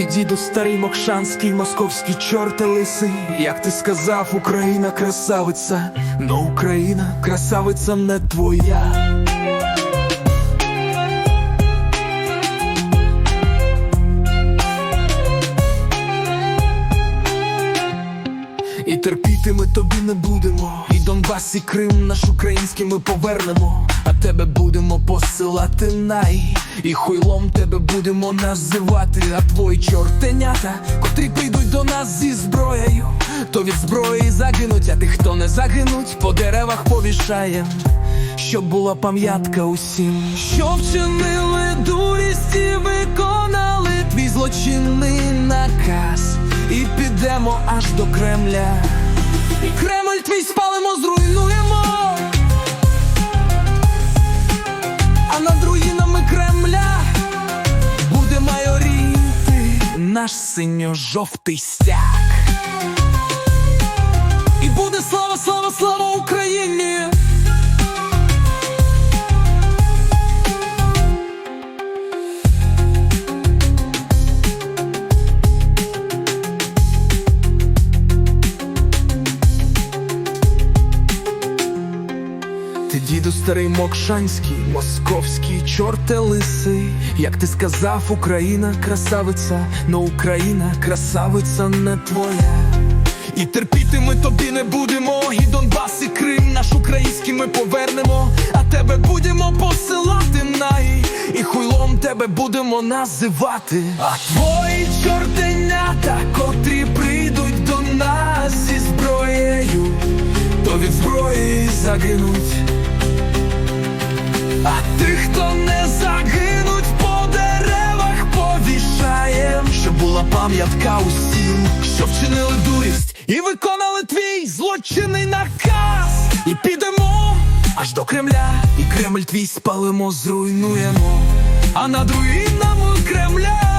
Ти діду старий мокшанський, московський чорт лисий, як ти сказав, Україна красавиця, но Україна красавиця не твоя. І терпіти ми тобі не будемо. І Донбас, і Крим наш український ми повернемо. Тебе будемо посилати най. І хуйлом тебе будемо називати. А твої чортенята, котрі прийдуть до нас зі зброєю, то від зброї загинуть, а тих, хто не загинуть, по деревах повішаєм. Щоб була пам'ятка усім, що вчинили дурість і виконали твій злочинний наказ, і підемо аж до Кремля. Кремль наш синьо-жовтий стяг. І буде слава, слава, слава Україні! Ти діду старий мокшанський, московський, чорте лисий, як ти сказав, Україна красавиця, но Україна красавиця не твоя. І терпіти ми тобі не будемо, і Донбас, і Крим наш український ми повернемо, а тебе будемо посилати най, і хуйлом тебе будемо називати. А твої чортенята, то від зброї загинуть. А тих, хто не загинуть, по деревах повішаєм, щоб була пам'ятка усім, що вчинили дурість і виконали твій злочинний наказ. І підемо аж до Кремля, і Кремль твій спалимо, зруйнуємо. А над руїнами Кремля